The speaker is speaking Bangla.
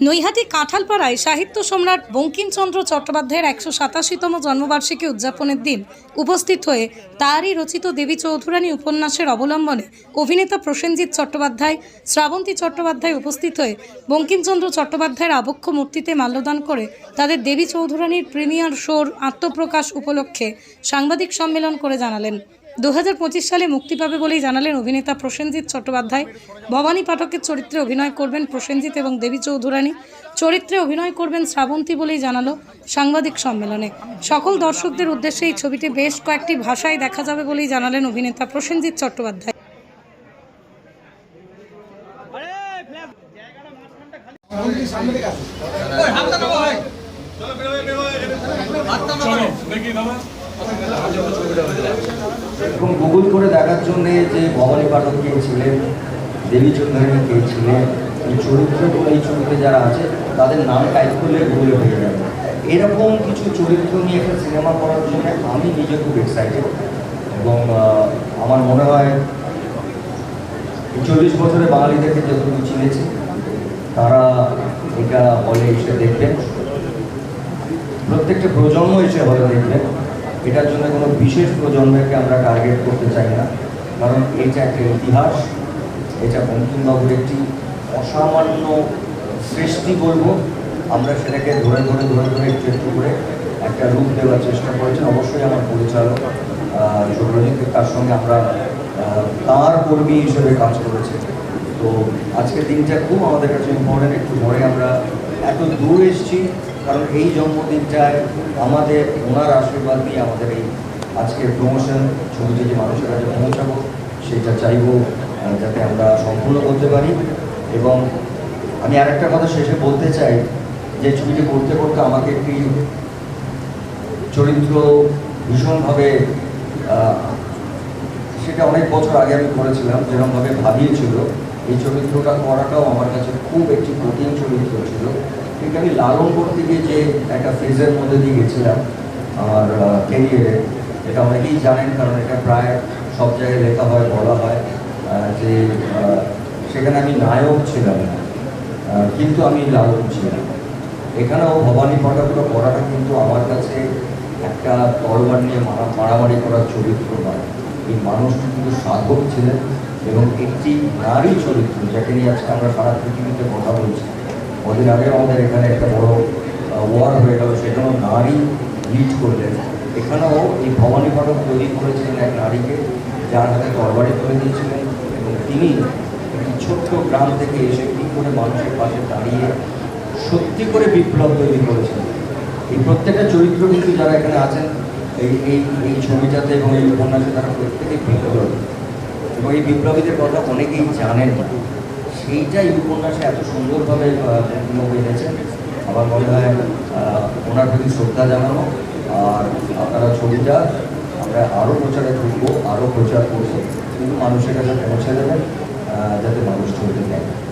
নৈহাটি কাঁঠালপাড়ায় সাহিত্য সম্রাট বঙ্কিমচন্দ্র চট্টোপাধ্যায়ের একশো সাতাশিতম জন্মবার্ষিকী উদযাপনের দিন উপস্থিত হয়ে তারই রচিত দেবী চৌধুরানী উপন্যাসের অবলম্বনে অভিনেতা প্রসেনজিৎ চট্টোপাধ্যায়, শ্রাবন্তী চট্টোপাধ্যায় উপস্থিত হয়ে বঙ্কিমচন্দ্র চট্টোপাধ্যায়ের আবক্ষ মূর্তিতে মাল্যদান করে তাদের দেবী চৌধুরানীর প্রিমিয়ার শোর আত্মপ্রকাশ উপলক্ষে সাংবাদিক সম্মেলন করে জানালেন। দু হাজার পঁচিশ সালে মুক্তি পাবে বলেই জানালেন অভিনেতা প্রসেনজিৎ চট্টোপাধ্যায়। ভবানী পাঠকের চরিত্রে অভিনয় করবেন প্রসেনজিৎ এবং দেবী চৌধুরানী। চরিত্রে অভিনয় করবেন শ্রাবন্তী বলেই জানালো সাংবাদিক সম্মেলনে। সকল দর্শকদের উদ্দেশ্যে এই ছবিটি বেশ কয়েকটি ভাষায় দেখা যাবে বলেই জানালেন অভিনেতা প্রসেনজিৎ চট্টোপাধ্যায়। এবং গুগল করে দেখার জন্যে যে ভবানী পাঠক কে ছিলেন দেবী চৌধুরী কে ছিলেন, এই চরিত্রগুলো, এই ছবিতে যারা আছে, তাদের নাম টাইপ করলে গুগলে হয়ে যাবে। এরকম কিছু চরিত্র নিয়ে একটা সিনেমা করার জন্য আমি নিজে খুব এক্সাইটেড এবং আমার মনে হয় চল্লিশ বছরে বাঙালিদেরকে যতটুকু চিনেছি, তারা এটা হলে এসে দেখবেন। প্রত্যেকটা প্রজন্ম এসে হলে দেখবেন। এটার জন্য কোনো বিশেষ প্রজন্মকে আমরা টার্গেট করতে চাই না। কারণ এটা একটা ইতিহাস এটা বঙ্কিমবাবুর একটি অসামান্য সৃষ্টি বলব। আমরা সেটাকে ধরে ধরে ধরে ধরে একটু করে একটা রূপ দেওয়ার চেষ্টা করেছেন। অবশ্যই আমার পরিচালক আহ, সৌরজিৎ তার সঙ্গে আমরা তার কর্মী হিসেবে কাজ করেছি। তো আজকের দিনটা খুব আমাদের কাছে ইম্পর্টেন্ট একটু পরে আমরা এত দূর এসেছি, কারণ এই জন্মদিনটায় আমাদের ওনার আশীর্বাদ নিয়ে আমাদের এই আজকের প্রমোশন ছবিটি যে মানুষের কাছে পৌঁছাবো, সেটা চাইব যাতে আমরা সম্পূর্ণ করতে পারি। এবং আমি আরেকটা কথা শেষে বলতে চাই, যে ছবিটি করতে করতে আমাকে একটি চরিত্র ভীষণভাবে সেটা অনেক বছর আগে আমি করেছিলাম যেরকমভাবে ভাবিয়েছিল। এই চরিত্রটা করাটাও আমার কাছে খুব একটি কঠিন চরিত্র ছিল। কিন্তু আমি লালন করতে গিয়ে যে একটা ফেজের মধ্যে দিয়ে গেছিলাম আমার ক্যারিয়ারে এটা অনেকেই জানেন কারণ এটা প্রায় সব জায়গায় লেখা হয়, বলা হয় যে সেখানে আমি নায়ক ছিলাম না কিন্তু আমি লালন ছিলাম। এখানেও ভবানী পাঠকটা পড়াটা কিন্তু আমার কাছে একটা তরবার নিয়ে মারামারি করার চরিত্র নয়। এই মানুষটি কিন্তু সাধক ছিলেন। এবং একটি নারী চরিত্র যাকে নিয়ে আজকে আমরা সারা পৃথিবীতে কথা বলছি। কদিন আগে আমাদের এখানে একটা বড় ওয়ার হয়ে গেল, সেখানেও নারী লিড করলেন। এখানেও এই ভবানী পাঠক তৈরি করেছিলেন এক নারীকে, যার হাতে তরবারি করে দিয়েছিলেন এবং তিনি একটি ছোট্ট গ্রাম থেকে এসে কী করে মানুষের পাশে দাঁড়িয়ে সত্যি করে বিপ্লব তৈরি করেছেন। এই প্রত্যেকটা চরিত্র কিন্তু যারা এখানে আছেন, এই এই ছবিটাতে এবং এই উপন্যাসে তারা প্রত্যেকেই বিপ্লবী এই বিপ্লবীদের কথা অনেকেই জানেন। না সেইটা এই উপন্যাসে এত সুন্দরভাবে হয়েছে এনেছেন আমার মনে হয় ওনার প্রতি শ্রদ্ধা জানানো। আর আপনারা ছবিটা, আমরা আরও প্রচারে ঢুকবো আরও প্রচার করব। কিন্তু মানুষের কাছে পৌঁছে দেবেন যাতে মানুষ ছবিটা দেখে।